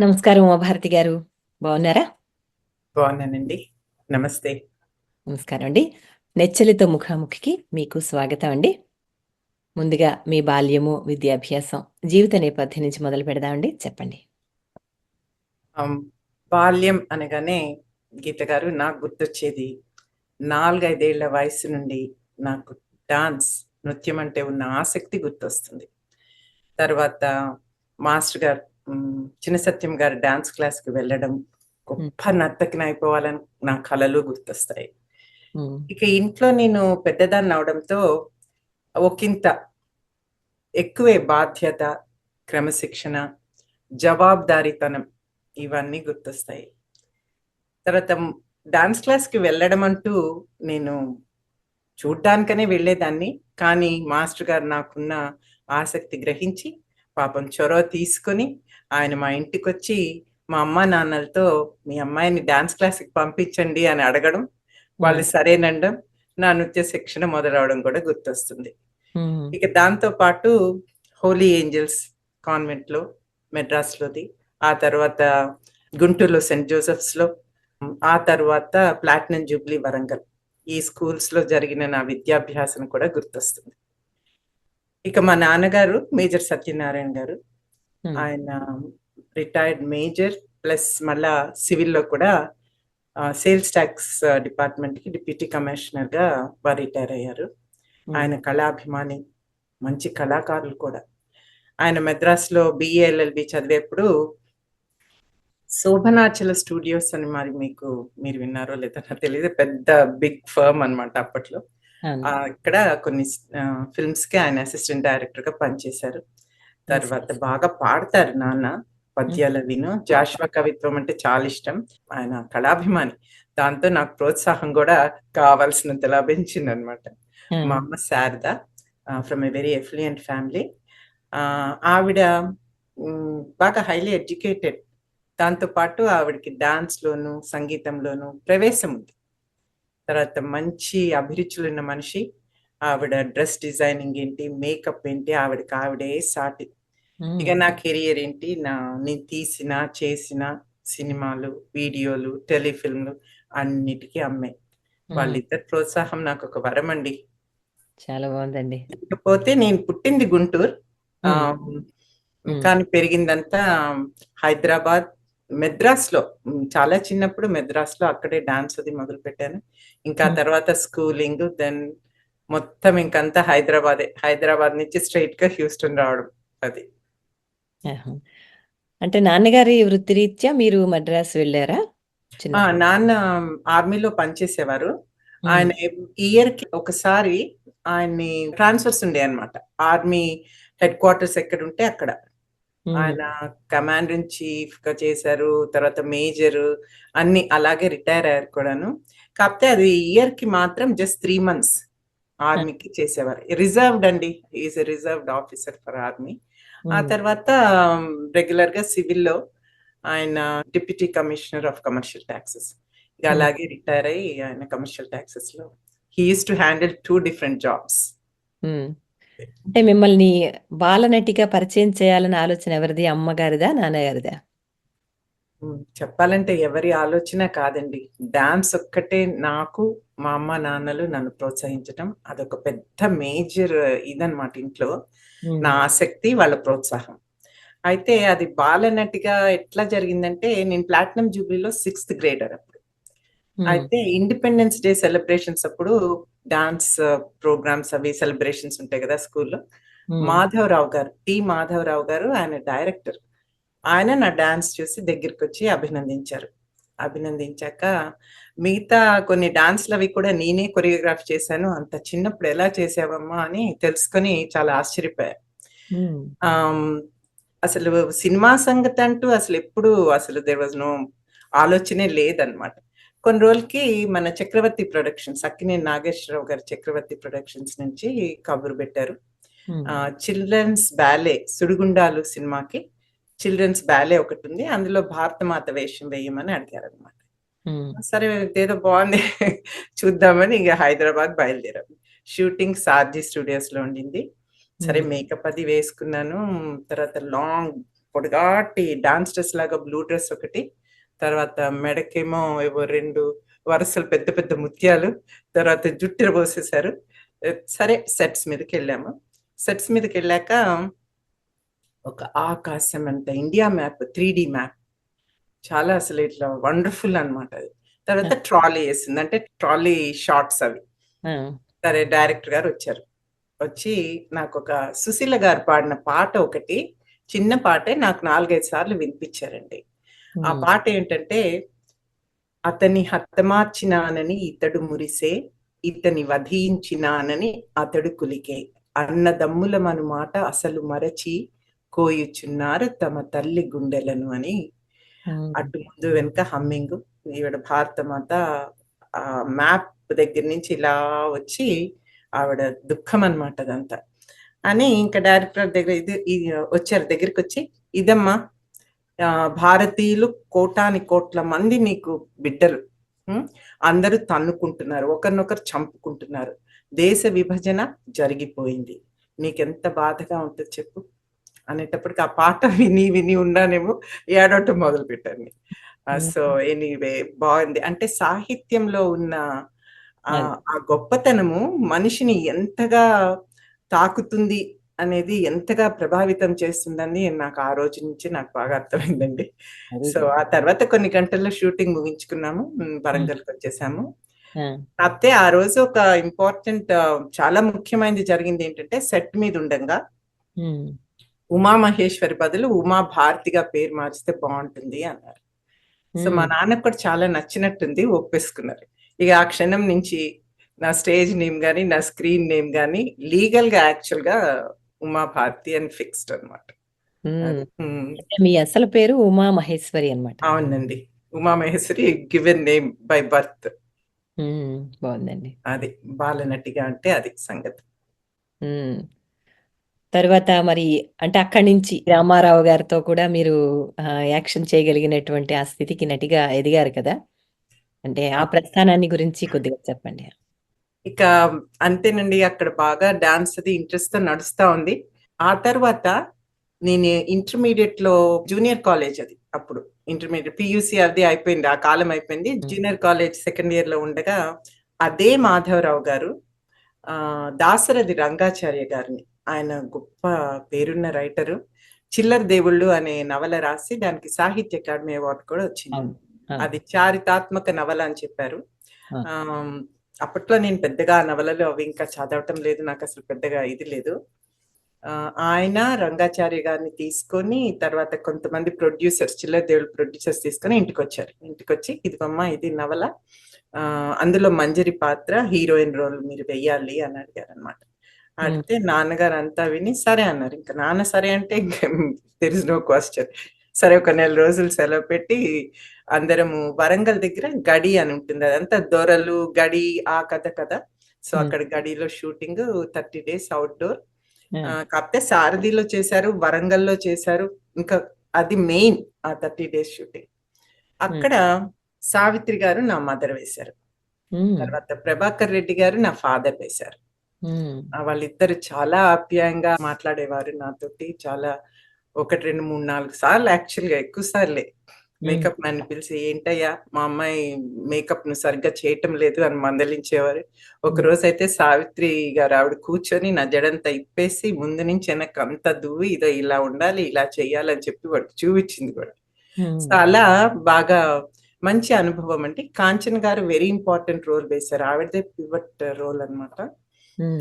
నమస్కారం ఉమాభారతి గారు. బాగున్నారా? బాగున్నానండి. నమస్తే. నమస్కారం అండి. నెచ్చలితో ముఖాముఖికి మీకు స్వాగతం అండి. ముందుగా మీ బాల్యము విద్యాభ్యాసం జీవిత నేపథ్యం నుంచి మొదలు పెడదామండి చెప్పండి. బాల్యం అనగానే గీత గారు నాకు గుర్తొచ్చేది నాలుగైదేళ్ళ వయసు నుండి నాకు డాన్స్ నృత్యం అంటే ఉన్న ఆసక్తి గుర్తొస్తుంది. తర్వాత మాస్టర్ గారు చిన్న సత్యం గారు డాన్స్ క్లాస్కి వెళ్ళడం గొప్ప నర్తకిని అయిపోవాలని నా కళలు గుర్తొస్తాయి. ఇక ఇంట్లో నేను పెద్దదాన్ని అవడంతో ఒకంత ఎక్కువే బాధ్యత క్రమశిక్షణ జవాబుదారీతనం ఇవన్నీ గుర్తొస్తాయి. తర్వాత డాన్స్ క్లాస్కి వెళ్ళడం అంటూ నేను చూడ్డానికనే వెళ్ళేదాన్ని. కానీ మాస్టర్ గారు నాకున్న ఆసక్తి గ్రహించి పాపం చొరవ తీసుకొని ఆయన మా ఇంటికి వచ్చి మా అమ్మ నాన్నలతో మీ అమ్మాయిని డాన్స్ క్లాస్కి పంపించండి అని అడగడం వాళ్ళు సరేనండం నా నృత్య శిక్షణ మొదలవడం కూడా గుర్తొస్తుంది. ఇక దాంతో పాటు హోలీ ఏంజల్స్ కాన్వెంట్లో మెడ్రాస్ లోది ఆ తర్వాత గుంటూరులో సెయింట్ జోసెఫ్స్లో ఆ తర్వాత ప్లాటినం జూబ్లీ వరంగల్ ఈ స్కూల్స్లో జరిగిన నా విద్యాభ్యాసం కూడా గుర్తొస్తుంది. ఇక మా నాన్నగారు మేజర్ సత్యనారాయణ గారు ఆయన రిటైర్డ్ మేజర్ ప్లస్ మళ్ళా సివిల్లో కూడా సేల్స్ ట్యాక్స్ డిపార్ట్మెంట్కి డిప్యూటీ కమిషనర్గా వారు రిటైర్ అయ్యారు. ఉమ్, ఆయన కళాభిమాని మంచి కళాకారులు కూడా. ఆయన మెద్రాస్లో బిఏఎల్ఎల్బి చదివేప్పుడు శోభనాచల స్టూడియోస్ అని మరి మీకు మీరు విన్నారో లేదో నాకు తెలియదు. పెద్ద బిగ్ ఫర్మ్ అన్నమాట అప్పట్లో. ఇక్కడ కొన్ని ఫిల్మ్స్కి ఆయన అసిస్టెంట్ డైరెక్టర్గా పనిచేశారు. తర్వాత బాగా పాడతారు నాన్న పద్యాల విను. జాషువా కవిత్వం అంటే చాలా ఇష్టం. ఆయన కళాభిమాని. దాంతో నాకు ప్రోత్సాహం కూడా కావాల్సినంత లభించింది అనమాట మా అమ్మ Sharada from a very affluent family ఆవిడ బాగా హైలీ ఎడ్యుకేటెడ్ దాంతో పాటు ఆవిడకి డాన్స్ లోను సంగీతంలోను ప్రవేశం ఉంది. తర్వాత మంచి అభిరుచులు ఉన్న మనిషి. ఆవిడ డ్రెస్ డిజైనింగ్ ఏంటి మేకప్ ఏంటి ఆవిడకి ఆవిడే సాటి. ఇక నా కెరియర్ ఏంటి నా నేను తీసిన చేసిన సినిమాలు వీడియోలు టెలిఫిల్మ్లు అన్నిటికీ అమ్మాయి ఉమ్, వాళ్ళిద్దరి ప్రోత్సాహం నాకు ఒక వరం అండి. చాలా బాగుందండి. ఇకపోతే నేను పుట్టింది గుంటూరు. కానీ పెరిగిందంతా హైదరాబాద్ మెద్రాస్లో చాలా చిన్నప్పుడు మెద్రాస్లో అక్కడే డాన్స్ అది మొదలు పెట్టాను ఇంకా. తర్వాత స్కూలింగ్ దెన్ మొత్తం ఇంకంతా హైదరాబాదే. హైదరాబాద్ నుంచి స్ట్రైట్గా హ్యూస్టన్ రావడం అది. అంటే నాన్నగారి వృత్తిరీత్యా మీరు మద్రాసు వెళ్ళారా? నాన్న ఆర్మీలో పనిచేసేవారు. ఆయన ఇయర్కి ఒకసారి ఆయన్ని ట్రాన్స్ఫర్స్ ఉండే అన్నమాట. ఆర్మీ హెడ్ క్వార్టర్స్ ఎక్కడ ఉంటే అక్కడ ఆయన కమాండర్ ఇన్ చీఫ్గా చేశారు తర్వాత మేజర్ అన్ని అలాగే రిటైర్ అయ్యారు కూడాను. కాకపోతే అది ఇయర్కి మాత్రం జస్ట్ త్రీ మంత్స్. ఆర్మీకి చేసేవారు. రిజర్వ్డ్ అండి. Is reserved officer for army ఆ ఉమ్, తర్వాత రెగ్యులర్గా సివిల్లో ఆయన deputy commissioner of commercial taxes. ఇక Hmm. అలాగే రిటైర్ అయ్యి ఆయన commercial ట్యాక్సెస్లో he used to handle two different jobs. అంటే మిమ్మల్ని బాలనటిగా పరిచయం చేయాలన్న ఆలోచన ఎవరిది? అమ్మగారిదా? నాన్నగారిదా? చెప్పాలంటే ఎవరి ఆలోచన కాదండి. డాన్స్ ఒక్కటే నాకు మా అమ్మ నాన్నలు నన్ను ప్రోత్సహించడం అదొక పెద్ద మేజర్ ఇదన్నమాట ఇంట్లో. నా ఆసక్తి వాళ్ళ ప్రోత్సాహం. అయితే అది బాలనటిగా ఎట్లా జరిగిందంటే నేను ప్లాటినం జూబ్లీలో సిక్స్త్ గ్రేడర్ అప్పుడు. అయితే ఇండిపెండెన్స్ డే సెలబ్రేషన్స్ అప్పుడు డాన్స్ ప్రోగ్రామ్స్ అవి సెలబ్రేషన్స్ ఉంటాయి కదా స్కూల్లో. మాధవరావు గారు టి మాధవరావు గారు ఆయన డైరెక్టర్. ఆయన నా డాన్స్ చూసి దగ్గరికి వచ్చి అభినందించారు. అభినందించాక మిగతా కొన్ని డాన్స్లు అవి కూడా నేనే కొరియోగ్రాఫ్ చేశాను. అంత చిన్నప్పుడు ఎలా చేసావమ్మా అని తెలుసుకొని చాలా ఆశ్చర్యపోయా. అసలు సినిమా సంగతి అంటూ అసలు ఎప్పుడు అసలు దేర్ వాజ్ నో ఆలోచనే లేదనమాట కొన్ని రోజులకి మన చక్రవర్తి ప్రొడక్షన్స్ అక్కినేని నాగేశ్వరరావు గారి చక్రవర్తి ప్రొడక్షన్స్ నుంచి కబురు పెట్టారు. చిల్డ్రన్స్ బ్యాలే సుడిగుండాలు సినిమాకి చిల్డ్రన్స్ బ్యాలే ఒకటి ఉంది. అందులో భారతమాత వేషం వేయమని అడిగారు అనమాట సరే ఏదో బాగుంది. చూద్దామని ఇక హైదరాబాద్ బయలుదేరాం. షూటింగ్ సార్జీ స్టూడియోస్లో ఉండింది. సరే మేకప్ అది వేసుకున్నాను. తర్వాత లాంగ్ పొడగాటి డాన్స్ డ్రెస్ లాగా బ్లూ డ్రెస్ ఒకటి. తర్వాత మెడకేమో ఏవో రెండు వరుసలు పెద్ద పెద్ద ముత్యాలు. తర్వాత జుట్టు పోసేశారు. సరే సెట్స్ మీదకి వెళ్ళాము. సెట్స్ మీదకి వెళ్ళాక ఒక ఆకాశం అంత India map three D map చాలా అసలు ఇట్లా వండర్ఫుల్ అన్నమాట అది. తర్వాత ట్రాలీ వేసింది. అంటే ట్రాలీ షార్ట్స్ అవి. సరే డైరెక్టర్ గారు వచ్చారు. వచ్చి నాకు ఒక సుశీల గారు పాడిన పాట ఒకటి చిన్న పాటే నాకు నాలుగైదు సార్లు వినిపించారండి. ఆ ఉమ్, పాట ఏంటంటే అతని హతమార్చినానని ఇతడు మురిసే ఇతని వధించినానని అతడు కులికే. అన్నదమ్ముల మను మాట అసలు మరచి కోయుచున్నారు తమ తల్లి గుండెలను అని అటు ముందు వెనుక హమ్మింగ్. ఈవిడ భారత మాత ఆ మ్యాప్ దగ్గర నుంచి ఇలా వచ్చి ఆవిడ దుఃఖం అన్నమాట అదంతా. అని ఇంకా డైరెక్టర్ దగ్గర ఇది వచ్చారు దగ్గరికి వచ్చి ఇదమ్మా భారతీయులు కోటాని కోట్ల మంది నీకు బిడ్డలు. అందరూ తన్నుకుంటున్నారు. ఒకరినొకరు చంపుకుంటున్నారు. దేశ విభజన జరిగిపోయింది. నీకెంత బాధగా ఉంటుంది చెప్పు. అనేటప్పటికి ఆ పాట విని విని ఉన్నానేమో ఏడవటం మొదలు పెట్టాను సో ఎనీవే బాగుంది. అంటే సాహిత్యంలో ఉన్న ఆ గొప్పతనము మనిషిని ఎంతగా తాకుతుంది అనేది ఎంతగా ప్రభావితం చేస్తుందని నాకు ఆ రోజు నుంచి నాకు బాగా అర్థమైందండి. సో ఆ తర్వాత కొన్ని గంటల్లో షూటింగ్ ముగించుకున్నాము వరంగల్కి వచ్చేసాము. కాకపోతే ఆ రోజు ఒక ఇంపార్టెంట్ చాలా ముఖ్యమైనది జరిగింది ఏంటంటే సెట్ మీద ఉండగా. ఉమ్, ఉమా మహేశ్వరి బదులు ఉమా భారతిగా పేరు మార్చితే బాగుంటుంది అన్నారు. సో మా ఉమ్, నాన్నకు కూడా చాలా నచ్చినట్టుంది ఒప్పేసుకున్నారు. ఇక ఆ క్షణం నుంచి నా స్టేజ్ నేమ్ గానీ నా స్క్రీన్ నేమ్ గానీ లీగల్గా యాక్చువల్గా ఉమా భారతి అని ఫిక్స్డ్ అనమాట ఉమ్. అంటే మీ అసలు పేరు ఉమా మహేశ్వరి అన్నమాట. అవునండి. Uma Maheshwari given name by birth. బాగుందండి. అది. బాలనటిగా అంటే అది సంగతి. తర్వాత మరి అంటే అక్కడి నుంచి రామారావు గారితో కూడా మీరు యాక్షన్ చేయగలిగినటువంటి ఆ స్థితికి నటిగా ఎదిగారు కదా? అంటే ఆ ప్రస్థానాన్ని గురించి కొద్దిగా చెప్పండి. ఇక అంతేనండి అక్కడ బాగా డాన్స్ అది ఇంట్రెస్ట్తో నడుస్తా ఉంది. ఆ తర్వాత నేను ఇంటర్మీడియట్లో జూనియర్ కాలేజ్ అది అప్పుడు. ఇంటర్మీడియట్ పియూసి అది అయిపోయింది ఆ కాలం అయిపోయింది. జూనియర్ కాలేజ్ సెకండ్ ఇయర్లో ఉండగా అదే మాధవరావు గారు ఆ దాసరథి రంగాచార్య గారిని ఆయన గొప్ప పేరున్న రైటరు చిల్లర దేవుళ్ళు అనే నవల రాసి దానికి సాహిత్య అకాడమీ అవార్డు కూడా వచ్చింది. అది చారితాత్మక నవల అని చెప్పారు. అప్పట్లో నేను పెద్దగా ఆ నవలలు అవి ఇంకా చదవటం లేదు నాకు అసలు పెద్దగా ఇది లేదు. ఆయన రంగాచార్య గారిని తీసుకొని తర్వాత కొంతమంది ప్రొడ్యూసర్స్ చిల్లర దేవుళ్ళు ప్రొడ్యూసర్స్ తీసుకొని ఇంటికి వచ్చారు ఇంటికి వచ్చి ఇదిగమ్మా ఇది నవల. ఆ, అందులో మంజరి పాత్ర హీరోయిన్ రోల్ మీరు వెయ్యాలి అని అడిగారు అనమాట అడిగితే నాన్నగారు అంతా విని సరే అన్నారు. ఇంకా నాన్న సరే అంటే తెర్ ఇస్ నో క్వశ్చన్ సరే ఒక నెల రోజులు సెలవు పెట్టి అందరము వరంగల్ దగ్గర గడి అని ఉంటుంది. అదంతా దొరలు గడి ఆ కథ కథ సో. అక్కడ గడిలో షూటింగ్ థర్టీ డేస్ అవుట్డోర్ కాకపోతే సారథిలో చేశారు వరంగల్లో చేశారు. ఇంకా అది మెయిన్ ఆ థర్టీ డేస్ షూటింగ్ అక్కడ సావిత్రి గారు నా మదర్ వేశారు. తర్వాత ప్రభాకర్ రెడ్డి గారు నా ఫాదర్ వేశారు. వాళ్ళిద్దరు చాలా ఆప్యాయంగా మాట్లాడేవారు నాతోటి. చాలా ఒకటి రెండు మూడు నాలుగు సార్లు యాక్చువల్గా ఎక్కువ సార్లే. మేకప్ మ్యాన్ పిలిచి ఏంటయ్యా మా అమ్మాయి మేకప్ను సరిగ్గా చేయటం లేదు అని మందలించేవారు. ఒక రోజు అయితే సావిత్రి గారు ఆవిడ కూర్చొని నా జడంతా ఇప్పేసి ముందు నుంచి వెనక్కి అంతా దువ్వి ఇదో ఇలా ఉండాలి ఇలా చెయ్యాలని చెప్పి వాడికి చూపించింది కూడా. సో అలా బాగా మంచి అనుభవం అంటే కాంచన్ గారు వెరీ ఇంపార్టెంట్ రోల్ వేశారు. ఆవిడదే పివట్ రోల్ అన్నమాట. ఉమ్,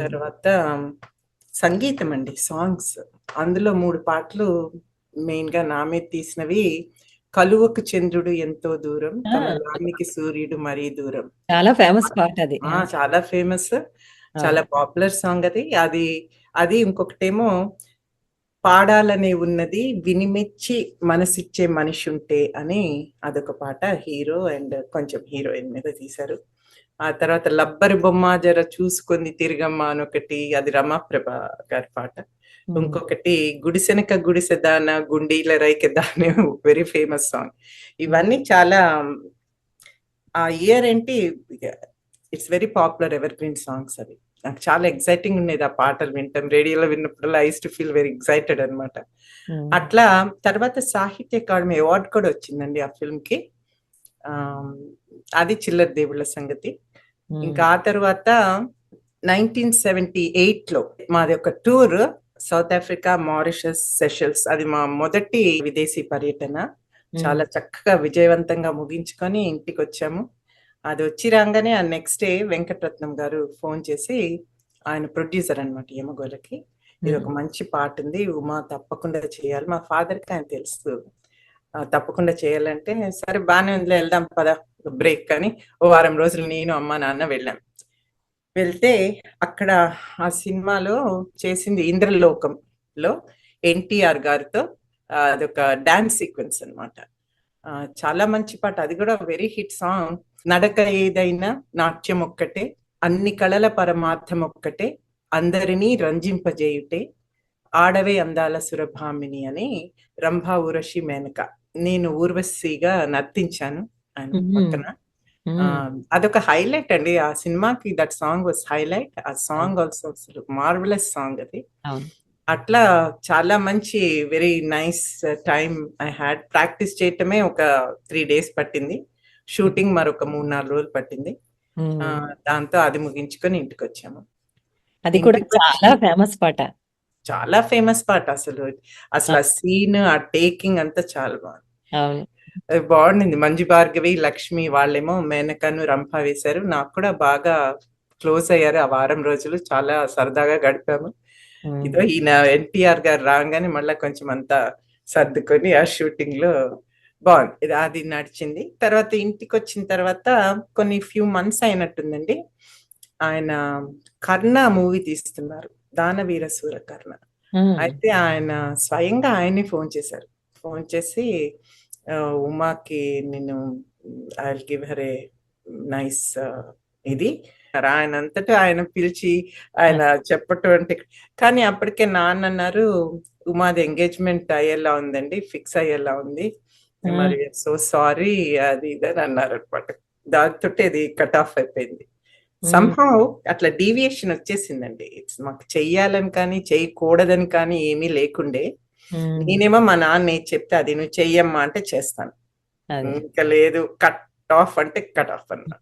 తర్వాత సంగీతం అండి సాంగ్స్. అందులో మూడు పాటలు మెయిన్గా నా మీద తీసినవి కలువకు చంద్రుడు ఎంతో దూరం. కమలానికి సూర్యుడు మరీ దూరం. చాలా ఫేమస్ పాట అది. చాలా ఫేమస్ చాలా పాపులర్ సాంగ్ అది. అది అది ఇంకొకటేమో పాడాలనే ఉన్నది వినిమెచ్చి మనసిచ్చే మనిషి ఉంటే అని అదొక పాట హీరో అండ్ కొంచెం హీరోయిన్ మీద తీశారు. ఆ తర్వాత లబ్బరి బొమ్మ జర చూసుకొని తిరగమ్మ అని ఒకటి అది రమాప్రభ గారి పాట ఇంకొకటి గుడిసెనక గుడిసె దాన గుండీల రైకె దానే వెరీ ఫేమస్ సాంగ్. ఇవన్నీ చాలా ఆ ఇయర్ ఏంటి it's very popular evergreen songs అవి. నాకు చాలా ఎక్సైటింగ్ ఉండేది ఆ పాటలు వింటాం రేడియోలో విన్నప్పుడల్లా I used to feel very excited అనమాట అట్లా తర్వాత సాహిత్య అకాడమీ అవార్డు కూడా వచ్చిందండి ఆ ఫిల్మ్కి ఆ, అది చిల్లర దేవుళ్ళ సంగతి. ఇంకా ఆ తర్వాత నైన్టీన్ సెవెంటీ ఎయిట్లో మాది ఒక tour South Africa Mauritius Seychelles అది మా మొదటి విదేశీ పర్యటన. చాలా చక్కగా విజయవంతంగా ముగించుకొని ఇంటికి వచ్చాము అది వచ్చి రాగానే ఆ నెక్స్ట్ డే వెంకటరత్నం గారు ఫోన్ చేసి ఆయన ప్రొడ్యూసర్ అన్నమాట యమగోలకి. ఇది ఒక మంచి పాట ఉంది ఉమా తప్పకుండా చేయాలి. మా ఫాదర్కి ఆయన తెలుసు. తప్పకుండా చేయాలంటే సరే బాగానే ఉందిలే వెళ్దాం పద బ్రేక్ అని. ఓ వారం రోజులు నేను అమ్మ నాన్న వెళ్ళాం. వెళ్తే అక్కడ ఆ సినిమాలో చేసింది ఇంద్రలోకంలో ఎన్టీఆర్ గారితో అదొక డాన్స్ సీక్వెన్స్ అన్నమాట. ఆ, చాలా మంచి పాట. అది కూడా వెరీ హిట్ సాంగ్. నడక ఏదైనా నాట్యం ఒక్కటే అన్ని కళల పరమార్థం ఒక్కటే అందరినీ రంజింపజేయుటే ఆడవే అందాల సురభామిని అని రంభా ఊరషి మేనక నేను ఊర్వశిగా నర్తించాను ఆయన. పక్కన. అదొక హైలైట్ అండి. ఆ సినిమాకి దట్ సాంగ్ వాస్ హైలైట్. ఆ సాంగ్ ఆల్సో అసలు మార్వలస్ సాంగ్ అది. అట్లా చాలా మంచి very nice time I had practice చేయటమే ఒక త్రీ డేస్ పట్టింది. షూటింగ్ మరొక మూడు నాలుగు రోజులు పట్టింది. దాంతో అది ముగించుకొని ఇంటికి వచ్చాము అది కూడా చాలా ఫేమస్ పాట. చాలా ఫేమస్ పాట అసలు. అసలు ఆ సీన్ ఆ టేకింగ్ అంతా చాలా బాగుంది. అవును. బాగుండింది. మంజు భార్గవి లక్ష్మి వాళ్ళేమో మేనకను రంభ వేశారు. నాకు కూడా బాగా క్లోజ్ అయ్యారు ఆ వారం రోజులు. చాలా సరదాగా గడిపాము. ఇదో ఈయన ఎన్టీఆర్ గారు రాగానే మళ్ళీ కొంచెం అంతా సర్దుకొని ఆ షూటింగ్లో బాగుంది అది నడిచింది. తర్వాత ఇంటికి వచ్చిన తర్వాత కొన్ని ఫ్యూ మంత్స్ అయినట్టుందండి. ఆయన కర్ణ మూవీ తీస్తున్నారు. దానవీర సూర కర్ణ ఉమ్, అయితే ఆయన స్వయంగా ఆయనే ఫోన్ చేశారు. ఫోన్ చేసి ఉమాకి నేను I give her a nice ఇది. ఆయన అంతటా ఆయన పిలిచి ఆయన చెప్పటం అంటే కానీ అప్పటికే నాన్న అన్నారు ఉమాది ఎంగేజ్మెంట్ అయ్యేలా ఉందండి ఫిక్స్ అయ్యేలా ఉంది. మరి సో సారీ అది ఇది అని అన్నారు అనమాట దాంతో ఇది కట్ ఆఫ్ అయిపోయింది. సంహౌ అట్లా డీవియేషన్ వచ్చేసిందండి. ఇట్స్ మాకు చెయ్యాలని కానీ చేయకూడదని కానీ ఏమీ లేకుండే. ఉమ్, నేనేమో మా నాన్న చెప్తే అది నువ్వు చెయ్యమ్మా అంటే చేస్తాను. ఇంకా లేదు కట్ ఆఫ్ అంటే కట్ ఆఫ్ అన్న.